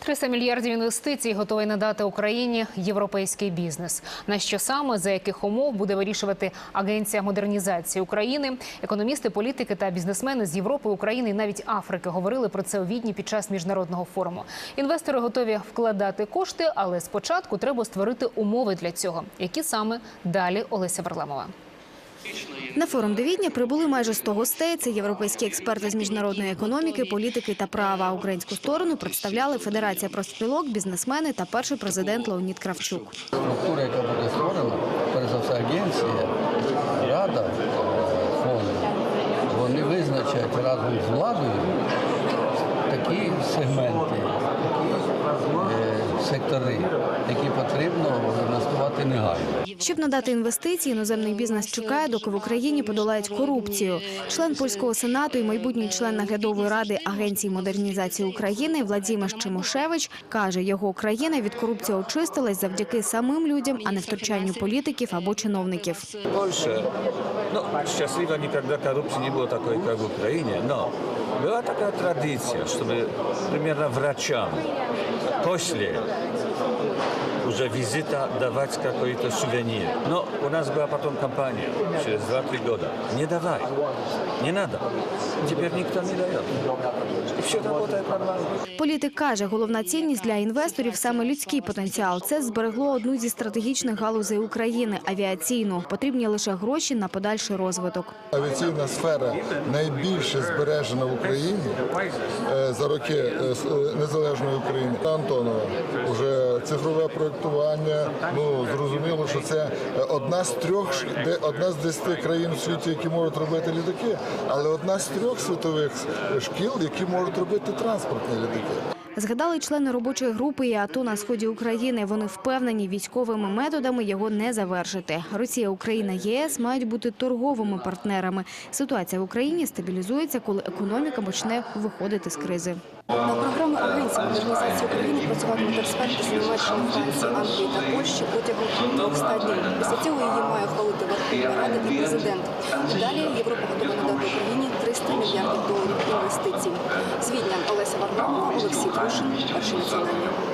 300 мільярдів інвестицій готовий надати Україні європейський бізнес. На що саме за яких умов буде вирішувати агенція модернізації України? Економісти, політики та бізнесмени з Європи, України і навіть Африки говорили про це у відні під час міжнародного форуму. Інвестори готові вкладати кошти, але спочатку треба створити умови для цього. Які саме далі Олеся Варламова. На форум до Відня прибули майже 100 гостей. Це європейські експерти з міжнародної економіки, політики та права. Українську сторону представляли Федерація профспілок, бізнесмени та перший президент Леонід Кравчук. структура, яка буде створена, перш за все агенція, рада е, фонду, вони визначать разом з владою сектори, які потрібно інвестувати негайно. Щоб надати інвестиції, іноземний бізнес чекає, доки в Україні подолають корупцію. Член польського сенату і майбутній член наглядової ради агенції модернізації України Владимир Чимошевич каже, його країна від корупції очистилась завдяки самим людям, а не втручанню політиків або чиновників. Польше, no счастливо никогда коррупции не было такой, как в Украине, но была такая традиция, чтобы примерно врачам после something. Уже визита давать какой-то сувенир. Но у нас была потом кампания через 2-3 года. Не давай, не надо. Теперь никто не дает. И все работает нормально. Політик каже, головна цінність для інвесторів саме людський потенціал. Це зберегло одну зі стратегічних галузей України авіаційну. Потрібні лише гроші на подальший розвиток. Авіаційна сфера найбільше збережена в Україні е, за роки с- е, незалежної України. Антонова вже цифрове проєктування. Ну зрозуміло, що це одна з трьох одна з десяти країн в світі, які можуть робити літаки, але одна з трьох світових шкіл, які можуть робити транспортні літаки. Згадали члени робочої групи і АТО на сході України. Вони впевнені, військовими методами його не завершити. Росія, Україна, ЄС мають бути торговими партнерами. Ситуація в Україні стабілізується, коли економіка почне виходити з кризи. На програму Агенції модернізації України працюватимуть експерти з Німеччини, Франції, Англії та Польщі протягом 200 днів. Після цього її має ухвалити Верховна Рада і президент. Далі Європа готова надати Україні 300 мільярдів доларів інвестицій. З Відня Олеся